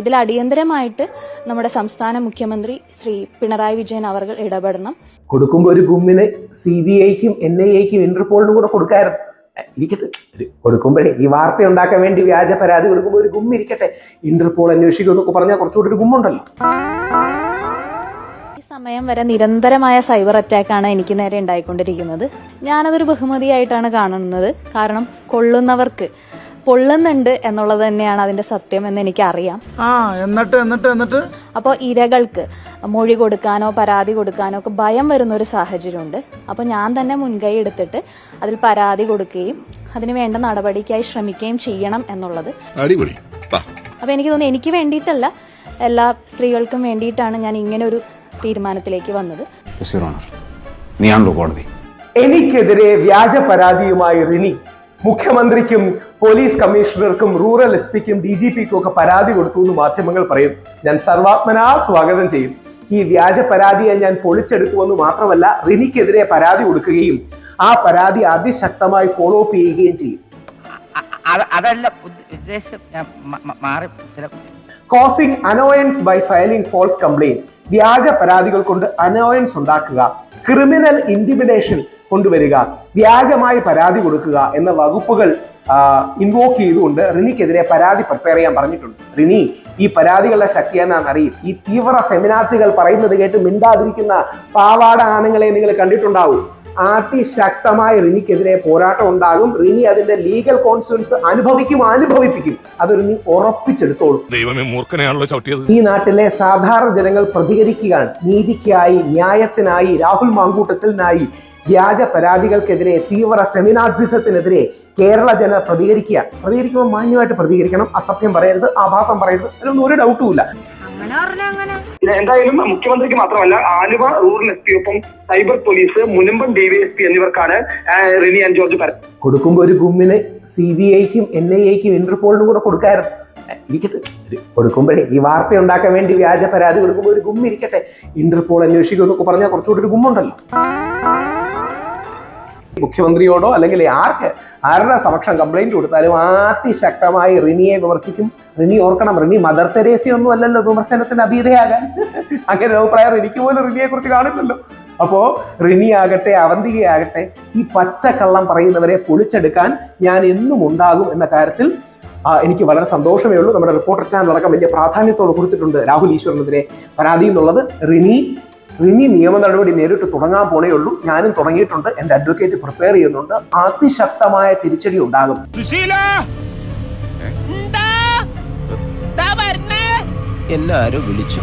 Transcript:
ഇതിൽ അടിയന്തരമായിട്ട് നമ്മുടെ സംസ്ഥാന മുഖ്യമന്ത്രി ശ്രീ പിണറായി വിജയൻ അവർ ഇടപെടണം. കൊടുക്കുമ്പോൾ ഒരു ഗുമ്മിന് സി ബി ഐക്കും എൻ ഐ എക്കും ഇന്റർപോളിനും കൂടെ കൊടുക്കായിരുന്നു. ഇരിക്കട്ടെ. കൊടുക്കുമ്പോഴേ ഈ വാർത്ത ഉണ്ടാക്കാൻ വേണ്ടി വ്യാജ പരാതി കൊടുക്കുമ്പോൾ ഒരു ഗുമ്മി ഇരിക്കട്ടെ. ഇന്റർപോൾ അന്വേഷിക്കും എന്നൊക്കെ പറഞ്ഞാൽ കുറച്ചുകൂടി ഒരു ഗുമ്മുണ്ടല്ലോ. ഈ സമയം വരെ നിരന്തരമായ സൈബർ അറ്റാക്കാണ് എനിക്ക് നേരെ ഉണ്ടായിക്കൊണ്ടിരിക്കുന്നത്. ഞാനതൊരു ബഹുമതിയായിട്ടാണ് കാണുന്നത്. കാരണം കൊള്ളുന്നവർക്ക് പൊള്ളുന്നുണ്ട് എന്നുള്ളത് തന്നെയാണ് അതിന്റെ സത്യം എന്ന് എനിക്കറിയാം. ആ എന്നിട്ട് എന്നിട്ട് എന്നിട്ട്? അപ്പോൾ ഇരകൾക്ക് മൊഴി കൊടുക്കാനോ പരാതി കൊടുക്കാനോ ഒക്കെ ഭയം വരുന്ന ഒരു സാഹചര്യമുണ്ട്. അപ്പോൾ ഞാൻ തന്നെ മുൻകൈ എടുത്തിട്ട് അതിൽ പരാതി കൊടുക്കുകയും അതിന് വേണ്ട നടപടിക്കായി ശ്രമിക്കുകയും ചെയ്യണം എന്നുള്ളത്. അടിപൊളി. വാ. അപ്പോൾ എനിക്ക് തോന്നുന്നു എനിക്ക് വേണ്ടിയിട്ടല്ല എല്ലാ സ്ത്രീകൾക്കും വേണ്ടിയിട്ടാണ് ഞാൻ ഇങ്ങനെ ഒരു തീരുമാനത്തിലേക്ക് വന്നത്. നീയാണല്ലോ കോടതി. എനിക്കെതിരെ വ്യാജ പരാതിയുമായി റിനി മുഖ്യമന്ത്രിക്കും പോലീസ് കമ്മീഷണർക്കും റൂറൽ എസ് പിക്കും ഡി ജി പിക്കും ഒക്കെ പരാതി കൊടുത്തു എന്ന് മാധ്യമങ്ങൾ പറയും. ഞാൻ സർവാത്മനാ സ്വാഗതം ചെയ്യും. ഈ വ്യാജ പരാതിയെ ഞാൻ പൊളിച്ചെടുക്കുമെന്ന് മാത്രമല്ല റിനിക്കെതിരെ പരാതി കൊടുക്കുകയും ആ പരാതി അതിശക്തമായി ഫോളോ അപ്പ് ചെയ്യുകയും ചെയ്യും. അതല്ല ഉദ്ദേശം മാറി causing annoyance by filing false complaint വ്യാജ പരാതികൾ കൊണ്ട് അനോയൻസ് ഉണ്ടാക്കുക. ക്രിമിനൽ ഇന്റിമിഡേഷൻ കൊണ്ടുവരിക വ്യാജമായി പരാതി കൊടുക്കുക എന്ന വകുപ്പുകൾ ഇൻവോക്ക് ചെയ്തുകൊണ്ട് റിനിക്കെതിരെ പരാതി പ്രിപ്പയർ ചെയ്യാൻ പറഞ്ഞിട്ടുണ്ട്. റിനി ഈ പരാതികളുടെ ശക്തി എന്നാന്ന് അറിയും. ഈ തീവ്ര ഫെമിനാസികൾ പറയുന്നത് കേട്ട് മിണ്ടാതിരിക്കുന്ന പാവാട ആണുങ്ങളെ നിങ്ങൾ കണ്ടിട്ടുണ്ടാവും. അതിശക്തമായ റിനിക്കെതിരെ പോരാട്ടം ഉണ്ടാകും. റിനി അതിന്റെ ലീഗൽ കോൺസിക്വൻസ് അനുഭവിക്കും അനുഭവിപ്പിക്കും. അത് റിനി ഉറപ്പിച്ചെടുത്തോളും. ദൈവമേ മൂർഖനെയാണല്ലോ ചവിട്ടിയത്. ഈ നാട്ടിലെ സാധാരണ ജനങ്ങൾ പ്രതികരിക്കുകയാണ്. നീതിക്കായി ന്യായത്തിനായി രാഹുൽ മാങ്കൂട്ടത്തിനായി വ്യാജ പരാതികൾക്കെതിരെ തീവ്ര ഫെമിനാസിസത്തിനെതിരെ കേരള ജന പ്രതികരിക്കുക. പ്രതികരിക്കുമ്പോൾ മാന്യമായിട്ട് പ്രതികരിക്കണം. അസത്യം പറയരുത് ആഭാസം പറയരുത്. അതിനൊന്നും ഒരു ഡൗട്ടും ഇല്ല. ഇത് എന്തായാലും മുഖ്യമന്ത്രിക്ക് മാത്രമല്ല ആലുവ റൂറൽ എസ് പി ഒപ്പം സൈബർ പോലീസ് മുനമ്പം ഡിവൈഎസ്പി എന്നിവർക്കാണ് റിനി ആൻഡ് ജോർജ് പരാതി. കൊടുക്കുമ്പോൾ ഒരു ഗുമ്മിന് സി ബി ഐക്കും എൻ ഐ എക്കും ഇന്റർപോളിനും കൂടെ കൊടുക്കായിരുന്നു. ഇരിക്കട്ടെ. കൊടുക്കുമ്പോഴേ ഈ വാർത്ത ഉണ്ടാക്കാൻ വേണ്ടി വ്യാജ പരാതി കൊടുക്കുമ്പോൾ ഒരു ഗുമ്മ ഇരിക്കട്ടെ ഇന്റർപോൾ അന്വേഷിക്കുമെന്നൊക്കെ പറഞ്ഞാൽ കുറച്ചുകൂടി ഒരു ഗുമ്മുണ്ടല്ലോ. മുഖ്യമന്ത്രിയോടോ അല്ലെങ്കിൽ ആർക്ക് ആരുടെ സമക്ഷം കംപ്ലൈന്റ് കൊടുത്താലും അതിശക്തമായി റിനിയെ വിമർശിക്കും. റിനി ഓർക്കണം റിനി മദർ തെരേസി ഒന്നും അല്ലല്ലോ വിമർശനത്തിന് അതീതയാകാൻ. അങ്ങനെ അഭിപ്രായം എനിക്ക് പോലും റിനിയെ കുറിച്ച് കാണുന്നല്ലോ അപ്പോ റിനി ആകട്ടെ അവന്തികയാകട്ടെ ഈ പച്ചക്കള്ളം പറയുന്നവരെ പൊളിച്ചെടുക്കാൻ ഞാൻ എന്നും ഉണ്ടാകും എന്ന കാര്യത്തിൽ എനിക്ക് വളരെ സന്തോഷമേ ഉള്ളൂ. നമ്മുടെ റിപ്പോർട്ടർ ചാനൽ അടക്കം വലിയ പ്രാധാന്യത്തോട് കൊടുത്തിട്ടുണ്ട് രാഹുൽ ഈശ്വരനെതിരെ പരാതി എന്നുള്ളത്. റിനി റിനി നിയമ നടപടി നേരിട്ട് തുടങ്ങാൻ പോണേ ഉള്ളൂ. ഞാനും തുടങ്ങിയിട്ടുണ്ട്. എന്റെ അഡ്വക്കേറ്റ് പ്രിപ്പയർ ചെയ്യുന്നുണ്ട്. അതിശക്തമായ തിരിച്ചടി ഉണ്ടാകും. എന്നെ ആരോ വിളിച്ചു.